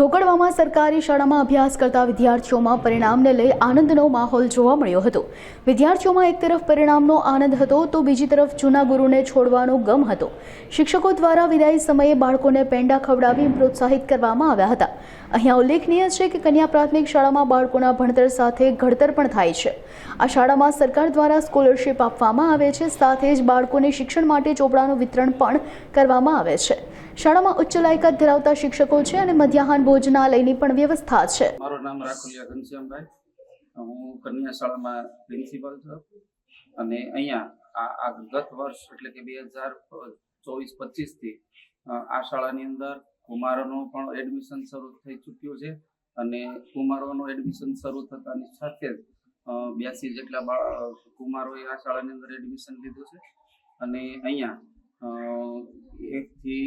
ઢોકળવામાં સરકારી શાળામાં અભ્યાસ કરતા વિદ્યાર્થીઓમાં પરિણામને લઈ આનંદનો માહોલ જોવા મળ્યો હતો. વિદ્યાર્થીઓમાં એક તરફ પરિણામનો આનંદ હતો તો બીજી તરફ જૂના ગુરુને છોડવાનો ગમ હતો. શિક્ષકો દ્વારા વિદાય સમયે બાળકોને પેંડા ખવડાવી પ્રોત્સાહિત કરવામાં આવ્યા હતા. અહીંયા ઉલ્લેખનીય છે કે કન્યા પ્રાથમિક શાળામાં બાળકોના ભણતર સાથે ઘડતર પણ થાય છે. આ શાળામાં સરકાર દ્વારા સ્કોલરશિપ આપવામાં આવે છે, સાથે જ બાળકોને શિક્ષણ માટે ચોપડાનું વિતરણ પણ કરવામાં આવે છે. શાળામાં ઉચ્ચ લાયકાત ધરાવતા શિક્ષકો છે અને મધ્યાહન ભોજનાલયની પણ વ્યવસ્થા છે. મારું નામ રાખોલિયા ઘનશ્યામભાઈ. હું કન્યા શાળામાં પ્રિન્સિપલ છું અને અહીંયા આ ગત વર્ષ એટલે કે બે હજાર ચોવીસ પચીસથી આ શાળાની અંદર કુમારોનું પણ એડમિશન શરૂ થઈ ચૂક્યું છે અને કુમારોનું એડમિશન શરૂ થતાની સાથે જ બ્યાસી જેટલા બાળ, કુમારોએ આ શાળાની અંદર એડમિશન લીધું છે અને અહીંયા એકથી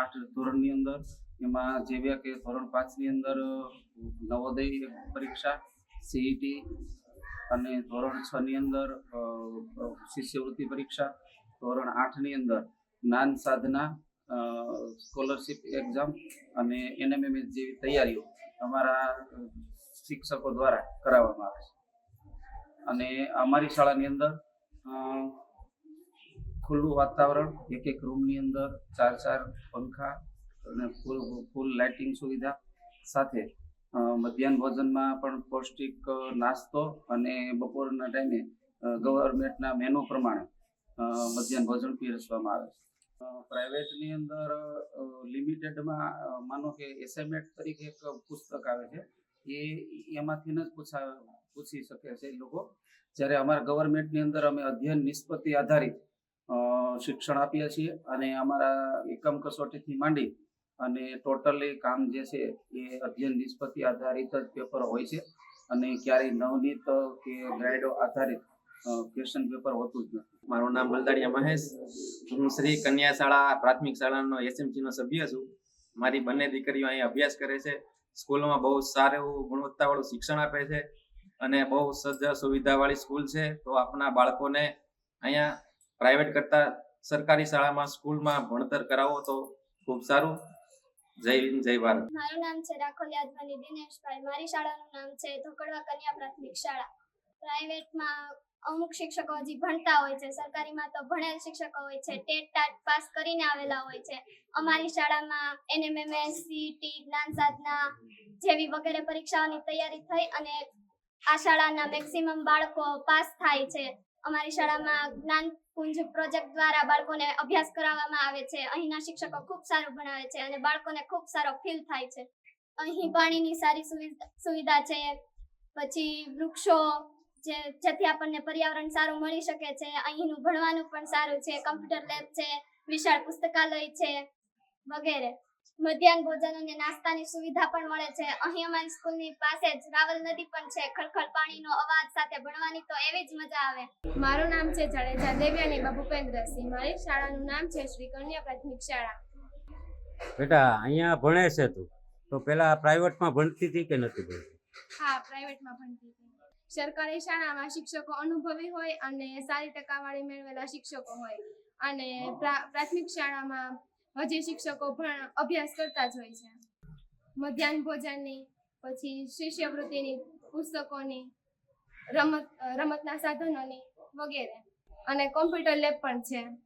આઠ ધોરણની અંદર, એમાં જેવ્યા કે ધોરણ પાંચની અંદર, નવોદય પરીક્ષા સીઈટી અને ધોરણ છ ની અંદર શિષ્યવૃત્તિ પરીક્ષા, ધોરણ આઠની અંદર જ્ઞાન સાધના સ્કોલરશિપ એક્ઝામ અને એનએમએમએસ જેવી તૈયારીઓ અમારા શિક્ષકો દ્વારા કરાવવામાં આવે છે. અને અમારી શાળાની અંદર ખુલ્લું વાતાવરણ, એક એક રૂમની અંદર ચાર ચાર પંખા અને ફૂલ ફૂલ લાઇટિંગ સુવિધા. સાથે મધ્યાહન ભોજનમાં પણ પૌષ્ટિક નાસ્તો અને બપોરના ટાઈમે ગવર્મેન્ટના મેનુ પ્રમાણે મધ્યાહન ભોજન પીરસવામાં આવે છે. પ્રાઇવેટની અંદર લિમિટેડમાં માનો કે એસએમએટ તરીકે એક પુસ્તક આવે છે. એ એમાંથી જ પૂછા, પૂછી શકે છે લોકો. જ્યારે અમારા ગવર્મેન્ટની અંદર અમે અધ્યયન નિષ્પત્તિ આધારિત શિક્ષણ આપીએ છીએ અને અમારા એકમ કસોટીથી માંડી અને ટોટલી કામ જે છે એ અધ્યયન નિષ્પત્તિ આધારિત જ પેપર હોય છે અને ક્યારેય નવનીત કે ગ્રાઇડો આધારિત ક્વેશ્ચન પેપર હોતું જ નથી. મારું નામ બલદાડિયા મહેશ. હું શ્રી કન્યા શાળા પ્રાથમિક શાળાનો એસએમસીનો સભ્ય છું. મારી બંને દીકરીઓ અહીં અભ્યાસ કરે છે. સ્કૂલમાં બહુ સારું એવું ગુણવત્તાવાળું શિક્ષણ આપે છે અને બહુ સજ્જ સુવિધાવાળી સ્કૂલ છે. તો આપણા બાળકોને અહીંયા પ્રાઇવેટ કરતા સરકારી શાળામાં સ્કૂલમાં ભણતર કરાવો તો ખૂબ સારું. જય હિન્દ, જય ભારત. મારું નામ છે રાખોલ યાદવાની દિનેશભાઈ. મારી શાળાનું નામ છે ધોકડવા કન્યા પ્રાથમિક શાળા. પ્રાઇવેટમાં અમુક શિક્ષકો હજી ભણતા હોય છે. સરકારીમાં તો ભણેલ શિક્ષકો હોય છે. ટેટ, ટાટ પાસ કરીને આવેલા હોય છે. અમારી શાળામાં એનએમએમએસ સીટી જ્ઞાન સાધના જેવી વગેરે પરીક્ષાઓની તૈયારી થઈ અને આ શાળાના મેક્સિમમ બાળકો પાસ થાય છે. અમારી શાળામાં જ્ઞાન પુંજ પ્રોજેક્ટ દ્વારા બાળકોને અભ્યાસ કરાવવામાં આવે છે. અહીંના શિક્ષકો ખૂબ સારું ભણાવે છે અને બાળકોને ખૂબ સારો ફીલ થાય છે. અહીં પાણીની સારી સુવિધા છે. પછી વૃક્ષો જે, જેથી આપણને પર્યાવરણ સારું મળી શકે છે. અહીંનું ભણવાનું પણ સારું છે. કમ્પ્યુટર લેબ છે. વિશાળ પુસ્તકાલય છે વગેરે. મધ્યાહન ભોજન અને નાસ્તાની સુવિધા પણ મળે છે. અહીં અમારી સ્કૂલની પાસે જ રાવલ નદી પણ છે. ખળખળ પાણીનો અવાજ સાથે ભણવાની તો એવી જ મજા આવે. મારું નામ છે જાડેજા દેવ્યાની ભૂપેન્દ્રસિંહ મારી શાળાનું નામ છે શ્રી કન્યા પ્રાથમિક શાળા. બેટા અહીંયા ભણે છે તું. તો પેલા પ્રાઇવેટમાં ભણતી હતી કે નથી ભણતી? હા પ્રાઇવેટમાં ભણતી હતી. સરકારી શાળામાં શિક્ષકો અનુભવી હોય અને સારી ટકાવારી મેળવેલા શિક્ષકો હોય. અને પ્રા- પ્રાથમિક શાળામાં હજી શિક્ષકો પણ અભ્યાસ કરતા જ હોય છે. મધ્યાહન ભોજનની, પછી શિષ્યવૃત્તિની, પુસ્તકોની, રમત, રમતના સાધનોની વગેરે. અને કોમ્પ્યુટર લેબ પણ છે.